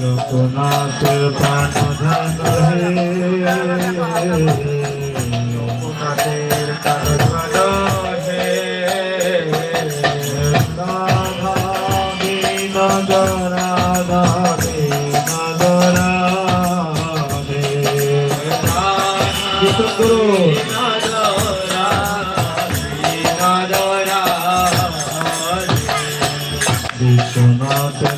লোকনাথ প্রাণধান হে লোকনাথের প্রাণধান হে Radha বিনগরা Vishwanath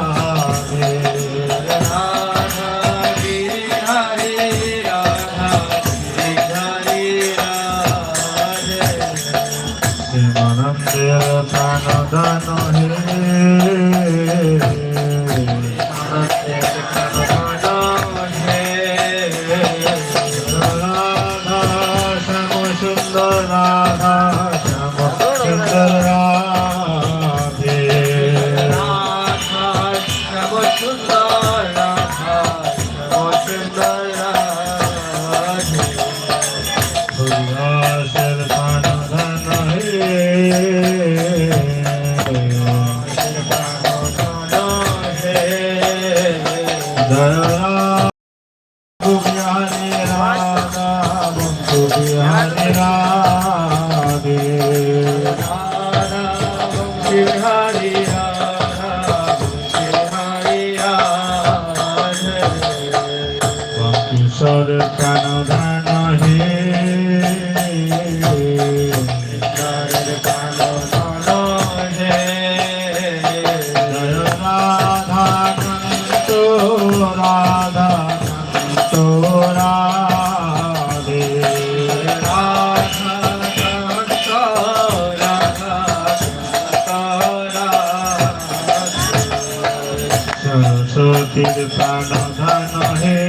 জগতের প্রাণধন হে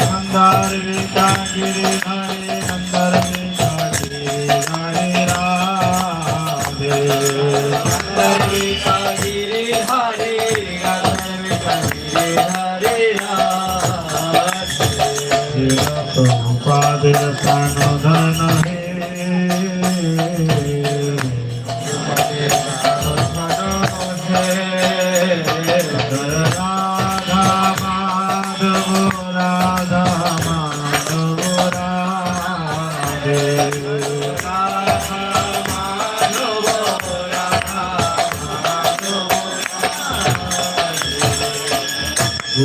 নন্দার গিরি হরে নন্দর গিরি হরে Radhe নন্দর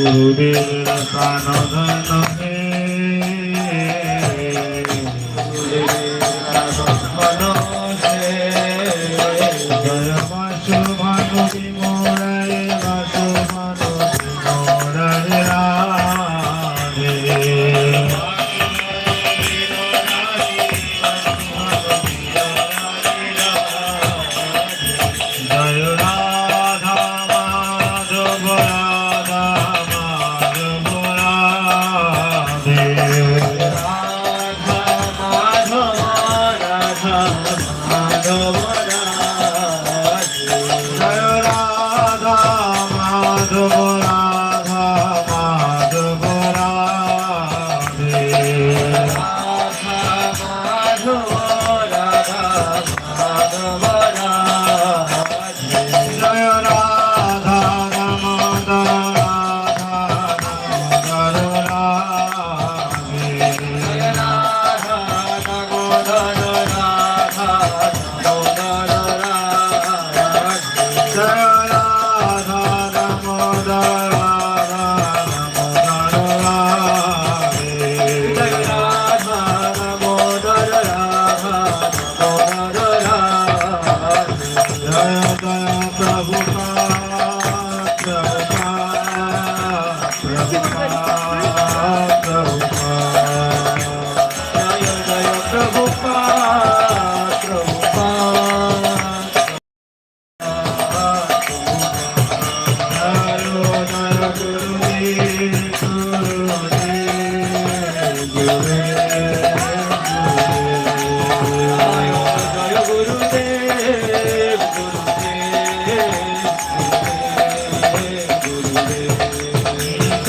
Sudhir Sanadana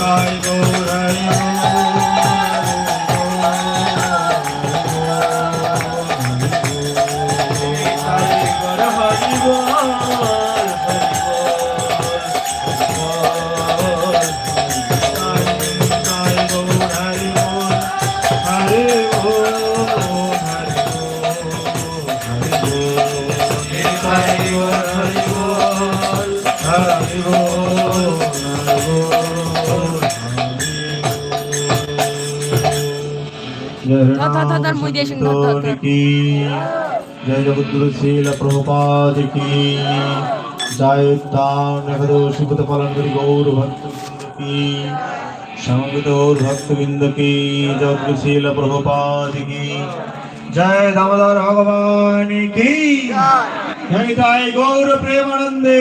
I Sai Goraya জয় জগদ্গুরু শীল প্রভুপাদ কি জয় উত্তান নেহরু সুপত পালন করি গৌর ভক্ত কি সমবেত গৌর ভক্তবৃন্দ কি জগদ্গুরু শীল প্রভুপাদ কি জয় দামোদর ভগবান কি গৌর প্রেমানন্দে